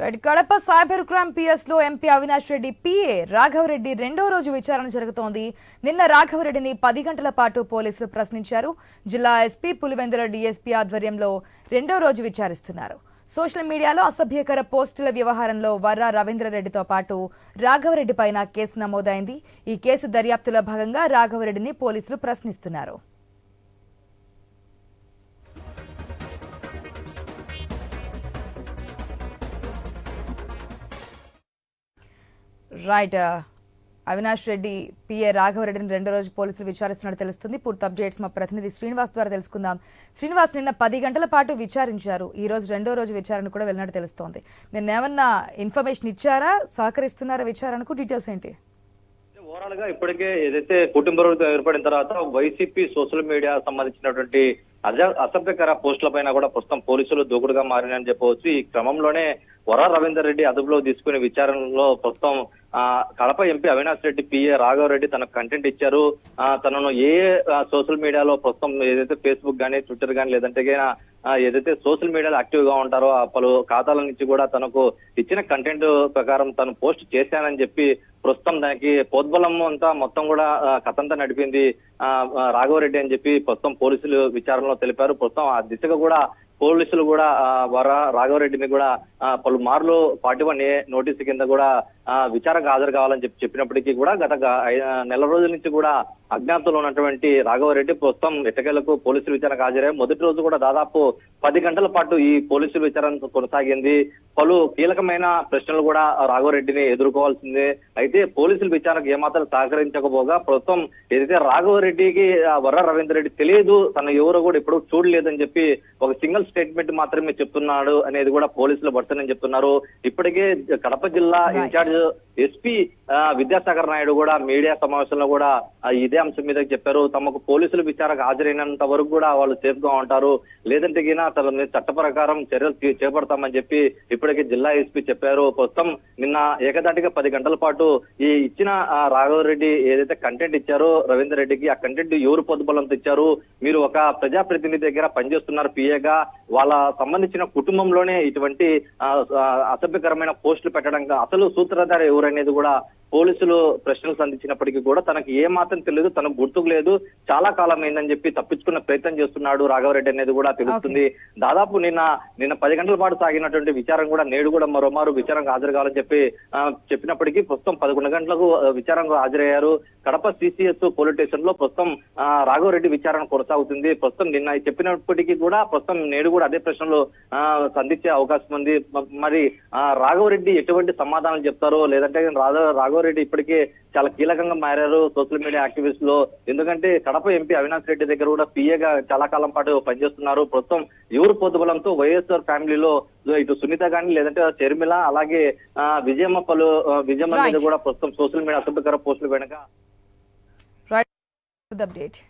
Right Kadapa cyber crime పిఎస్లో MP Avinash Reddy PA Raghava Reddy రెండో రోజు విచారణ జరుగుతోంది. నిన్న రాఘవరెడ్డిని పది గంటల పాటు పోలీసులు ప్రశ్నించారు. జిల్లా ఎస్పీ పులివెందుల డిఎస్పీ ఆధ్వర్యంలో రెండో రోజు విచారిస్తున్నారు. సోషల్ మీడియాలో అసభ్యకర పోస్టుల వ్యవహారంలో వర్రా రవీంద్రరెడ్డితో పాటు రాఘవరెడ్డి పైన కేసు నమోదైంది. ఈ కేసు దర్యాప్తులో భాగంగా రాఘవరెడ్డిని పోలీసులు ప్రశ్నిస్తున్నారు. రైట్ అవినాష్ రెడ్డి పిఏ రాఘవరెడ్డిని రెండో రోజు పోలీసులు విచారిస్తున్నట్టు తెలుస్తుంది. పూర్తి అప్డేట్స్ మా ప్రతినిధి శ్రీనివాస్ ద్వారా తెలుసుకుందాం. శ్రీనివాస్ నిన్న పది గంటల పాటు విచారించారు. ఈ రోజు రెండో రోజు విచారణ కూడా వెళ్ళినట్టు తెలుస్తోంది. నిన్న ఏమన్నా ఇన్ఫర్మేషన్ ఇచ్చారా? సహకరిస్తున్నారా విచారణకు? డీటెయిల్స్ ఏంటి? ఓవరాల్గా ఇప్పటికే ఏదైతే కుటుంబ ఏర్పడిన తర్వాత వైసీపీ సోషల్ మీడియా సంబంధించినటువంటి అసభ్యకర పోస్టుల పైన కూడా ప్రస్తుతం పోలీసులు దూకుడుగా మారినని చెప్పవచ్చు. ఈ క్రమంలోనే వరా రవీందర్ రెడ్డి అదుపులో తీసుకునే విచారణలో ప్రస్తుతం ఆ కడప ఎంపీ అవినాష్ రెడ్డి పిఏ రాఘవరెడ్డి తనకు కంటెంట్ ఇచ్చారు. ఆ తనను ఏ సోషల్ మీడియాలో ప్రస్తుతం ఏదైతే ఫేస్బుక్ గానీ ట్విట్టర్ గానీ లేదంటే ఏదైతే సోషల్ మీడియాలో యాక్టివ్గా ఉంటారో ఆ పలు ఖాతాల నుంచి కూడా తనకు ఇచ్చిన కంటెంట్ ప్రకారం తను పోస్ట్ చేశానని చెప్పి ప్రస్తుతం దానికి పోద్బలం అంతా మొత్తం కూడా కథంతా నడిపింది ఆ, రాఘవరెడ్డి అని చెప్పి ప్రస్తుతం పోలీసులు విచారణలో తెలిపారు. ప్రస్తుతం ఆ దిశగా కూడా పోలీసులు కూడా ఆ, వర రాఘవరెడ్డిని కూడా పలుమార్లు ఫార్టీ వన్ ఏ నోటీసు కింద కూడా విచారణకు హాజరు కావాలని చెప్పి చెప్పినప్పటికీ కూడా గత నెల రోజుల నుంచి కూడా అజ్ఞాతంలో ఉన్నటువంటి రాఘవరెడ్డి ప్రస్తుతం ఎట్టకేలకు పోలీసులు విచారణకు హాజరయ్యారు. మొదటి రోజు కూడా దాదాపు పది గంటల పాటు ఈ పోలీసులు విచారణ కొనసాగింది. పలు కీలకమైన ప్రశ్నలు కూడా రాఘవరెడ్డిని ఎదుర్కోవాల్సిందే. అయితే పోలీసులు విచారణకు ఏమాత్రం సహకరించకపోగా ప్రస్తుతం ఏదైతే రాఘవరెడ్డికి వర్ర రవీందర్ రెడ్డి తెలియదు తన ఎవరో కూడా ఇప్పుడు చూడలేదని చెప్పి ఒక సింగిల్ స్టేట్మెంట్ మాత్రమే చెప్తున్నాడు అనేది కూడా పోలీసులు భర్తనని చెప్తున్నారు ఇప్పటికే కడప జిల్లా. ఇన్ఛార్జ్ ఎస్పీ విద్యాసాగర్ నాయుడు కూడా మీడియా సమావేశంలో కూడా ఇదే అంశం మీద చెప్పారు. తమకు పోలీసులు విచారణకు హాజరైనంత వరకు కూడా వాళ్ళు సేఫ్గా ఉంటారు. లేదంటే గినా తన మీద చట్ట ప్రకారం చర్యలు చేపడతామని చెప్పి ఇప్పటికే జిల్లా ఎస్పీ చెప్పారు. ప్రస్తుతం నిన్న ఏకదాటిగా పది గంటల పాటు ఈ ఇచ్చిన రాఘవ రాఘవరెడ్డి ఏదైతే కంటెంట్ ఇచ్చారో రవీందర్ రెడ్డికి ఆ కంటెంట్ ఎవరు పొద్దుబలంతో ఇచ్చారు మీరు ఒక ప్రజాప్రతినిధి దగ్గర పనిచేస్తున్నారు పిఏగా వాళ్ళ సంబంధించిన కుటుంబంలోనే ఇటువంటి అసభ్యకరమైన పోస్టులు పెట్టడం అసలు అసలు సూత్రధారి అనేది కూడా పోలీసులు ప్రశ్నలు సంధించినప్పటికీ కూడా తనకి ఏ మాత్రం తెలియదు తనకు గుర్తుకు లేదు. చాలా కాలం అయిందని చెప్పి తప్పించుకున్న ప్రయత్నం చేస్తున్నాడు రాఘవరెడ్డి అనేది కూడా తెలుస్తుంది. దాదాపు నిన్న నిన్న పది గంటల పాటు సాగినటువంటి విచారణ కూడా నేడు కూడా మరోమారు విచారణకు హాజరు కావాలని చెప్పి చెప్పినప్పటికీ ప్రస్తుతం పదకొండు గంటలకు ఆ, విచారణకు హాజరయ్యారు. కడప సిసిఎస్ పోలీస్ స్టేషన్లో ప్రస్తుతం రాఘవరెడ్డి విచారణ కొనసాగుతుంది. ప్రస్తుతం నిన్న చెప్పినప్పటికీ కూడా ప్రస్తుతం నేడు కూడా అదే ప్రశ్నలు సంధించే అవకాశం ఉంది. మరి రాఘవరెడ్డి ఎటువంటి సమాధానాలు చెప్తారో లేదంటే రాఘవ రాఘవరెడ్డి ఇప్పటికే చాలా కీలకంగా మారారు సోషల్ మీడియా యాక్టివిస్ట్లో. ఎందుకంటే కడప ఎంపీ అవినాష్ రెడ్డి దగ్గర కూడా పిఏగా చాలా కాలం పాటు పనిచేస్తున్నారు. ప్రస్తుతం ఎవరు పొద్దుబలంతో వైఎస్ఆర్ ఫ్యామిలీలో ఇటు సునీత గాని లేదంటే షర్మిల అలాగే విజయమ్మ పలు విజయమ్మ మీద. కూడా ప్రస్తుతం సోషల్ మీడియా అసభ్యకర పోస్టులు వెనక. అప్డేట్